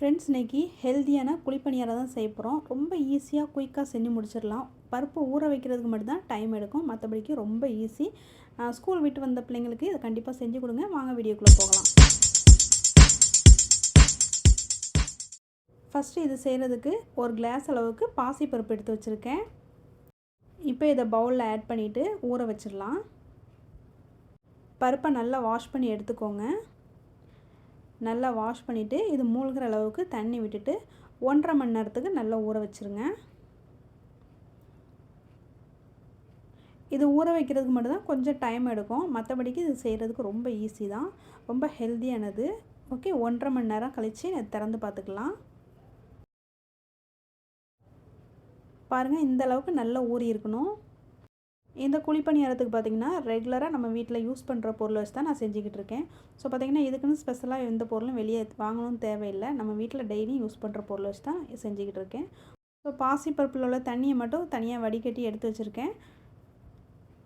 Friends இன்றைக்கி ஹெல்த்தியான குழிப்பணியாரம் தான் செய்ய போகிறோம் ரொம்ப ஈஸியாக குயிக்காக செஞ்சு முடிச்சிடலாம். பருப்பு ஊற வைக்கிறதுக்கு மட்டும்தான் டைம் எடுக்கும். மற்றபடிக்கு ரொம்ப ஈஸி ஸ்கூல் விட்டு வந்த பிள்ளைங்களுக்கு இதை கண்டிப்பாக செஞ்சு கொடுங்க. வாங்க வீடியோக்குள்ளே போகலாம். ஃபஸ்ட்டு இது செய்கிறதுக்கு ஒரு கிளாஸ் அளவுக்கு பாசிப்பருப்பு எடுத்து வச்சுருக்கேன். இப்போ இதை பவுலில் ஆட் பண்ணிவிட்டு ஊற வச்சிடலாம். பருப்பை நல்லா வாஷ் பண்ணி எடுத்துக்கோங்க. நல்லா வாஷ் பண்ணிவிட்டு இது மூழ்கிற அளவுக்கு தண்ணி விட்டுட்டு ஒன்றரை மணி நேரத்துக்கு நல்லா ஊற வச்சுருங்க. இது ஊற வைக்கிறதுக்கு மட்டும்தான் கொஞ்சம் டைம் எடுக்கும். மற்றபடிக்கு இது செய்கிறதுக்கு ரொம்ப ஈஸி தான். ரொம்ப ஹெல்த்தியானது ஓகே ஒன்றரை மணி நேரம் கழித்து திறந்து பார்த்துக்கலாம். பாருங்கள் இந்த அளவுக்கு நல்லா ஊறி இருக்கணும் இந்த குழிப்பணியாரத்துக்கு பார்த்திங்கன்னா ரெகுலராக நம்ம வீட்டில் யூஸ் பண்ணுற பொருளை வச்சு தான் நான் செஞ்சுக்கிட்டு இருக்கேன். ஸோ பார்த்திங்கன்னா இதுக்குன்னு ஸ்பெஷலாக எந்த பொருளும் வெளியே வாங்கணும்னு தேவையில்லை. நம்ம வீட்டில் டெய்லி யூஸ் பண்ணுற பொருளை வச்சு தான் செஞ்சுக்கிட்டு இருக்கேன். ஸோ பாசி பருப்பில் உள்ள தண்ணியை மட்டும் தனியாக வடிகட்டி எடுத்து வச்சுருக்கேன்.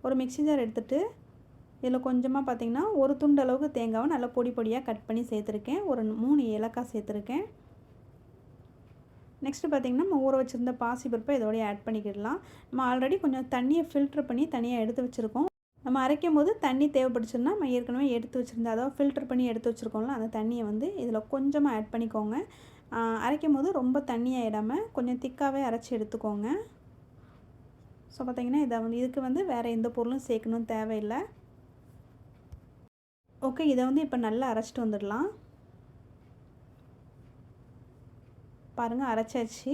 ஒரு மிக்சி ஜார் எடுத்துகிட்டு இதில் கொஞ்சமாக பார்த்திங்கன்னா ஒரு துண்டு அளவுக்கு தேங்காவை நல்லா பொடி பொடியாக கட் பண்ணி சேர்த்துருக்கேன். ஒரு மூணு ஏலக்காய் சேர்த்துருக்கேன். நெக்ஸ்ட்டு பார்த்திங்கன்னா நம்ம ஊற வச்சுருந்த பாசி பருப்பை இதோடய ஆட் பண்ணிக்கிடலாம். நம்ம ஆல்ரெடி கொஞ்சம் தண்ணியை ஃபில்ட்ரு பண்ணி தனியாக எடுத்து வச்சுருக்கோம். நம்ம அரைக்கும் போது தண்ணி தேவைப்படுச்சுன்னா நம்ம ஏற்கனவே எடுத்து வச்சுருந்தா அதாவது ஃபில்டர் பண்ணி எடுத்து வச்சுருக்கோம்ல அந்த தண்ணியை வந்து இதில் கொஞ்சமாக ஆட் பண்ணிக்கோங்க. அரைக்கும் போது ரொம்ப தண்ணியாக இடாமல் கொஞ்சம் திக்காகவே அரைச்சி எடுத்துக்கோங்க. ஸோ பார்த்திங்கன்னா இதை வந்து இதுக்கு வந்து வேறு எந்த பொருளும் சேர்க்கணும் தேவையில்லை. ஓகே இதை வந்து இப்போ நல்லா அரைச்சிட்டு வந்துடலாம். பாருங்கள் அரைச்சாச்சு.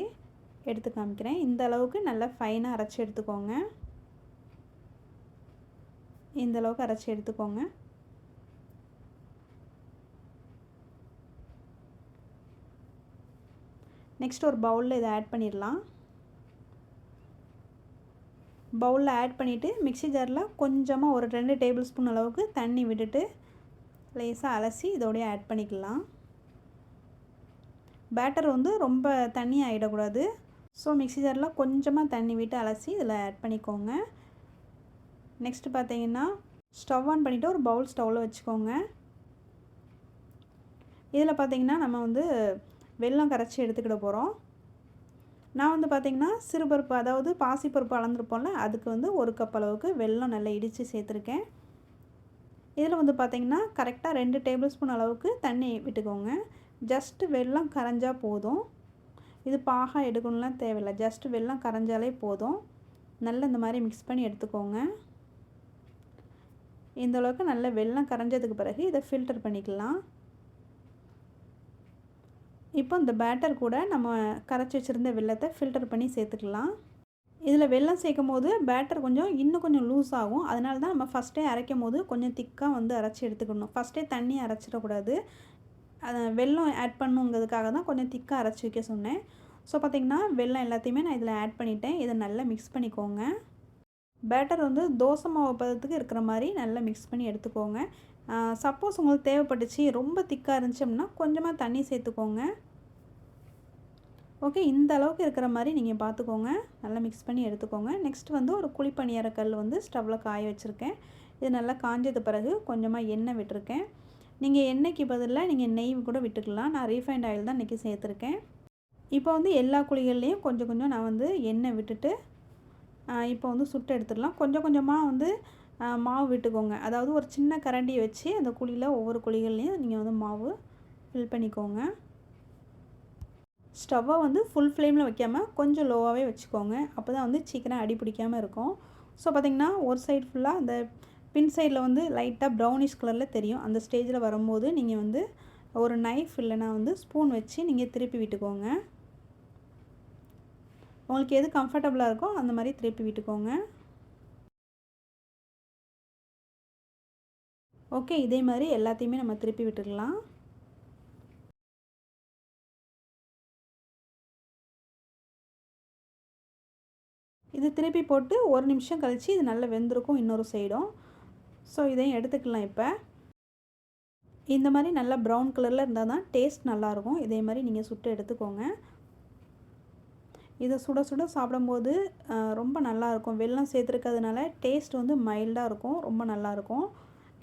எடுத்து காமிக்கிறேன். இந்த அளவுக்கு நல்லா ஃபைனாக அரைச்சி எடுத்துக்கோங்க. இந்த அளவுக்கு அரைச்சி எடுத்துக்கோங்க. நெக்ஸ்ட் ஒரு பவுலில் இதை ஆட் பண்ணிடலாம். பவுலில் ஆட் பண்ணிவிட்டு மிக்சி ஜாரில் கொஞ்சமாக ஒரு ரெண்டு டேபிள் ஸ்பூன் அளவுக்கு தண்ணி விட்டுட்டு லேசாக அலசி இதோடய ஆட் பண்ணிக்கலாம். பேட்டர் வந்து ரொம்ப தண்ணி ஆகிடக்கூடாது ஸோ மிக்சி ஜாரில் கொஞ்சமாக தண்ணி விட்டு அலசி இதில் ஆட் பண்ணிக்கோங்க. நெக்ஸ்ட்டு பார்த்தீங்கன்னா ஸ்டவ் ஆன் பண்ணிவிட்டு ஒரு பவுல் ஸ்டவ்வில் வச்சுக்கோங்க. இதில் பார்த்திங்கன்னா நம்ம வந்து வெல்லம் கரைச்சி எடுத்துக்கிட போகிறோம் நான் வந்து பார்த்திங்கன்னா சிறுபருப்பு அதாவது பாசிப்பருப்பு அளந்துருப்போம்ல அதுக்கு வந்து ஒரு கப் அளவுக்கு வெல்லம் நல்லா இடித்து சேர்த்துருக்கேன். இதில் வந்து பார்த்திங்கன்னா கரெக்டாக ரெண்டு டேபிள் ஸ்பூன் அளவுக்கு தண்ணி விட்டுக்கோங்க. ஜஸ்ட்டு வெள்ளம் கரைஞ்சால் போதும். இது பாகா எடுக்கணும்லாம் தேவையில்லை. ஜஸ்ட்டு வெள்ளம் கரைஞ்சாலே போதும். நல்லா இந்த மாதிரி மிக்ஸ் பண்ணி எடுத்துக்கோங்க. இந்த அளவுக்கு நல்ல வெள்ளம் கரைஞ்சதுக்கு பிறகு இதை ஃபில்டர் பண்ணிக்கலாம். இப்போ இந்த பேட்டர் கூட நம்ம கரைச்சி வச்சுருந்த வெள்ளத்தை ஃபில்டர் பண்ணி சேர்த்துக்கலாம். இதில் வெள்ளம் சேர்க்கும் போது பேட்டர் கொஞ்சம் இன்னும் கொஞ்சம் லூஸ் ஆகும். அதனால தான் நம்ம ஃபஸ்ட்டே அரைக்கும் போது கொஞ்சம் திக்காக வந்து அரைச்சி எடுத்துக்கணும். ஃபஸ்ட்டே தண்ணி அரைச்சிடக்கூடாது. வெல்லம் ஆட் பண்ணுங்கிறதுக்காக தான் கொஞ்சம் திக்காக அரைச்சி வைக்க சொன்னேன். ஸோ பார்த்திங்கன்னா வெல்லம் எல்லாத்தையுமே நான் இதில் ஆட் பண்ணிட்டேன். இதை நல்லா மிக்ஸ் பண்ணிக்கோங்க. பேட்டர் வந்து தோசை மாவு பதத்துக்கு இருக்கிற மாதிரி நல்லா மிக்ஸ் பண்ணி எடுத்துக்கோங்க. சப்போஸ் உங்களுக்கு தேவைப்பட்டுச்சு ரொம்ப திக்காக இருந்துச்சு அப்படின்னா கொஞ்சமாக தண்ணி சேர்த்துக்கோங்க. ஓகே இந்த அளவுக்கு இருக்கிற மாதிரி நீங்கள் பார்த்துக்கோங்க நல்லா மிக்ஸ் பண்ணி எடுத்துக்கோங்க. நெக்ஸ்ட் வந்து ஒரு குழிப்பணியார கல் வந்து ஸ்டவ்வில் காய வச்சுருக்கேன். இது நல்லா காஞ்சது பிறகு கொஞ்சமாக எண்ணெய் விட்டுருக்கேன். நீங்கள் எண்ணெய்க்கு பதிலாக நீங்கள் நெய் கூட விட்டுக்கலாம். நான் ரீஃபைண்ட் ஆயில் தான் இன்றைக்கி சேர்த்துருக்கேன். இப்போ வந்து எல்லா குழிகள்லேயும் கொஞ்சம் கொஞ்சம் நான் வந்து எண்ணெய் விட்டுட்டு இப்போ வந்து சுட்டு எடுத்துடலாம். கொஞ்சம் கொஞ்சமாக வந்து மாவு விட்டுக்கோங்க. அதாவது ஒரு சின்ன கரண்டியை வச்சு அந்த குழியில் ஒவ்வொரு குழிகள்லேயும் நீங்கள் வந்து மாவு ஃபில் பண்ணிக்கோங்க. ஸ்டவ்வை வந்து ஃபுல் ஃப்ளேமில் வைக்காமல் கொஞ்சம் லோவாகவே வச்சுக்கோங்க. அப்போ தான் வந்து சீக்கிரம் அடி பிடிக்காமல் இருக்கும். ஸோ பார்த்திங்கன்னா ஒரு சைடு ஃபுல்லாக அந்த பின் சைடில் வந்து லைட்டாக ப்ரௌனிஷ் கலரில் தெரியும். அந்த ஸ்டேஜில் வரும்போது நீங்கள் வந்து ஒரு நைஃப் இல்லைனா வந்து ஸ்பூன் வச்சு நீங்கள் திருப்பி விட்டுக்கோங்க. உங்களுக்கு எது கம்ஃபர்டபுளாக இருக்கோ அந்த மாதிரி திருப்பி விட்டுக்கோங்க. ஓகே இதே மாதிரி எல்லாத்தையுமே நம்ம திருப்பி விட்டுக்கலாம். இது திருப்பி போட்டு ஒரு நிமிஷம் கழித்து இது நல்லா வெந்திருக்கும் இன்னொரு சைடும் ஸோ இதையும் எடுத்துக்கலாம் இப்போ. இந்த மாதிரி நல்லா ப்ரௌன் கலரில் இருந்தால் தான் டேஸ்ட் நல்லாயிருக்கும். இதே மாதிரி நீங்கள் சுட்டு எடுத்துக்கோங்க. இதை சுட சுட சாப்பிடும்போது ரொம்ப நல்லாயிருக்கும். வெள்ளம் சேர்த்துருக்கிறதுனால டேஸ்ட் வந்து மைல்டாக இருக்கும். ரொம்ப நல்லாயிருக்கும்.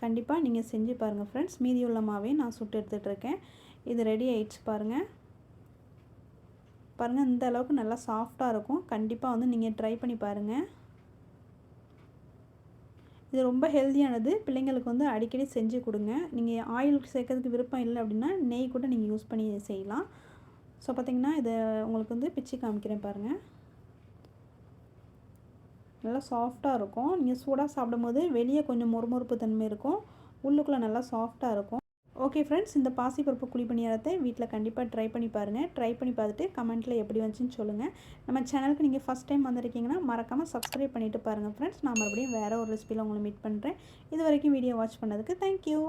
கண்டிப்பாக நீங்கள் செஞ்சு பாருங்கள் ஃப்ரெண்ட்ஸ் மீதி உள்ள மாவே நான் சுட்டு எடுத்துகிட்ருக்கேன் இது ரெடி ஆயிடுச்சு பாருங்கள் பாருங்கள் இந்த அளவுக்கு நல்லா சாஃப்டாக இருக்கும். கண்டிப்பாக வந்து நீங்கள் ட்ரை பண்ணி பாருங்கள் இது ரொம்ப ஹெல்த்தியானது பிள்ளைங்களுக்கு வந்து அடிக்கடி செஞ்சு கொடுங்க. நீங்கள் ஆயில் சேர்க்கறதுக்கு விருப்பம் இல்லை அப்படின்னா நெய் கூட நீங்கள் யூஸ் பண்ணி செய்யலாம். ஸோ பார்த்திங்கன்னா இதை உங்களுக்கு வந்து பிச்சு காமிக்கிறேன் பாருங்கள் நல்லா சாஃப்டாக இருக்கும். நீங்கள் சூடாக சாப்பிடும்போது வெளியே கொஞ்சம் மொறுமொறுப்பு தன்மை இருக்கும். உள்ளுக்குள்ளே நல்லா சாஃப்டாக இருக்கும். ஓகே ஃப்ரெண்ட்ஸ் இந்த பாசிப்பருப்பு குழி பணியாரத்தை வீட்டில் கண்டிப்பாக ட்ரை பண்ணி பாருங்கள் ட்ரை பண்ணி பார்த்துட்டு கமெண்ட்டில் எப்படி வந்துச்சுன்னு சொல்லுங்கள் நம்ம சேனலுக்கு நீங்கள் ஃபஸ்ட் டைம் வந்திருக்கீங்கன்னா மறக்காமல் சப்ஸ்கிரைப் பண்ணிவிட்டு பாருங்கள் ஃப்ரெண்ட்ஸ் நான் மறுபடியும் வேறு ஒரு ரெசிபியில் உங்களை மீட் பண்ணுறேன் இது வரைக்கும் வீடியோ வாட்ச் பண்ணதுக்கு தேங்க்யூ